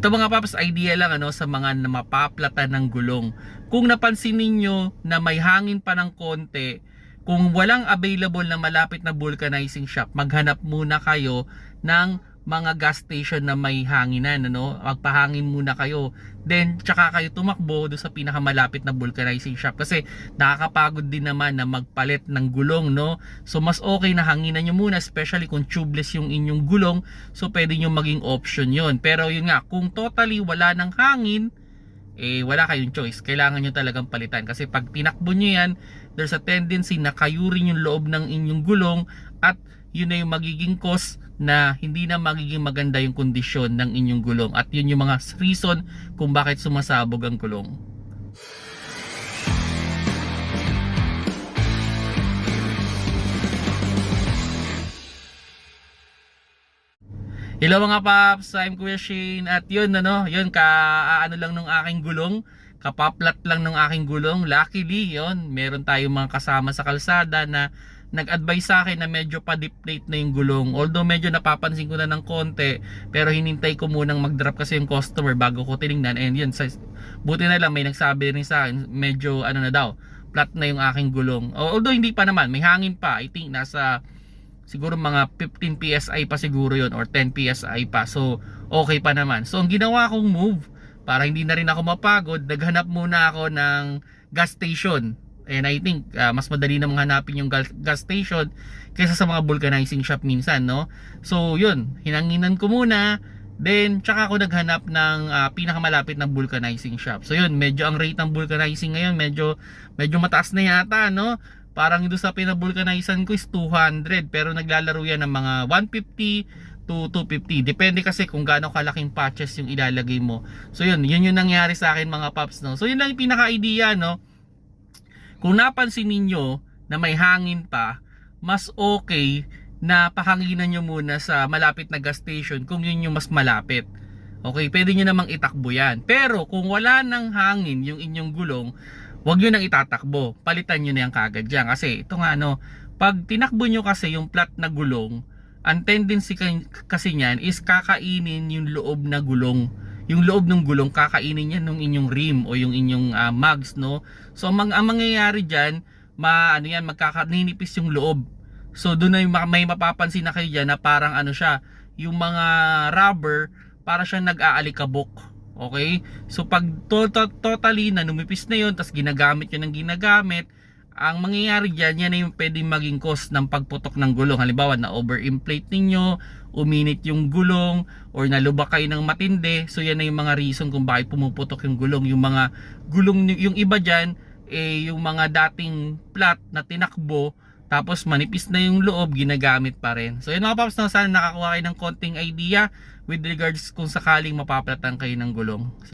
Ito mga paps, idea lang ano sa mga mapaplatan ng gulong. Kung napansin ninyo na may hangin pa ng konti, kung walang available na malapit na vulcanizing shop, maghanap muna kayo ng mga gas station na may hanginan, ano? Magpahangin muna kayo. Then, tsaka kayo tumakbo do sa pinakamalapit na vulcanizing shop. Kasi, nakakapagod din naman na magpalit ng gulong, no? So, mas okay na hanginan nyo muna, especially kung tubeless yung inyong gulong. So, pwede nyo maging option yon Pero, yun nga, kung totally wala ng hangin, eh wala kayong choice. Kailangan nyo talagang palitan. Kasi pag tinakbo nyo yan, there's a tendency na kayo rin yung loob ng inyong gulong at yun na yung magiging cause na hindi na magiging maganda yung kondisyon ng inyong gulong. At yun yung mga reason kung bakit sumasabog ang gulong. Hello mga paps, I'm Kuya Shane at yun ano, yun ka ano lang nung aking gulong, kapaplat lang nung aking gulong. Luckily, yun, meron tayong mga kasama sa kalsada na nag-advise sa akin na medyo pa-deflate na yung gulong. Although medyo napapansin ko na ng konti, pero hinintay ko munang mag-drop kasi yung customer bago ko tiningnan. And yun, sa, buti na lang may nagsabi rin sa akin, medyo ano na daw, flat na yung aking gulong. Although hindi pa naman, may hangin pa. I think nasa siguro mga 15 PSI pa siguro yon or 10 PSI pa. So, okay pa naman. So, ang ginawa kong move, para hindi na rin ako mapagod, naghanap muna ako ng gas station. And I think uh, mas madali namang hanapin yung gas, station kaysa sa mga vulcanizing shop minsan, no? So, yun, hinanginan ko muna. Then, tsaka ako naghanap ng uh, pinakamalapit na vulcanizing shop. So, yun, medyo ang rate ng vulcanizing ngayon, medyo, medyo mataas na yata, no? Parang doon sa pinabulkanizan ko is 200 pero naglalaro yan ng mga 150 to 250. Depende kasi kung gaano kalaking patches yung ilalagay mo. So yun, yun yung nangyari sa akin mga paps no. So yun lang yung pinaka-idea no. Kung napansin ninyo na may hangin pa, mas okay na pahanginan nyo muna sa malapit na gas station kung yun yung mas malapit. Okay, pwede nyo namang itakbo yan. Pero kung wala ng hangin yung inyong gulong, wag nyo nang itatakbo. Palitan nyo na yan kagad dyan. Kasi ito nga no, pag tinakbo nyo kasi yung flat na gulong, ang tendency kasi niyan is kakainin yung loob na gulong. Yung loob ng gulong kakainin yan ng inyong rim o yung inyong uh, mags no. So ang, ang mangyayari diyan, ma ano yan magkakaninipis yung loob. So doon yung, may mapapansin na kayo diyan na parang ano siya, yung mga rubber para siya nag-aalikabok. Okay? So pag to- to- totally na numipis na yun, tapos ginagamit yun ng ginagamit, ang mangyayari dyan, yan ay pwedeng maging cause ng pagputok ng gulong. Halimbawa, na overinflate ninyo, uminit yung gulong, or nalubak kayo ng matindi. So yan na yung mga reason kung bakit pumuputok yung gulong. Yung mga gulong, yung iba dyan, eh, yung mga dating flat na tinakbo, tapos manipis na yung loob, ginagamit pa rin. So yun mga paps, no, sana nakakuha kayo ng konting idea with regards kung sakaling mapaplatan kayo ng gulong.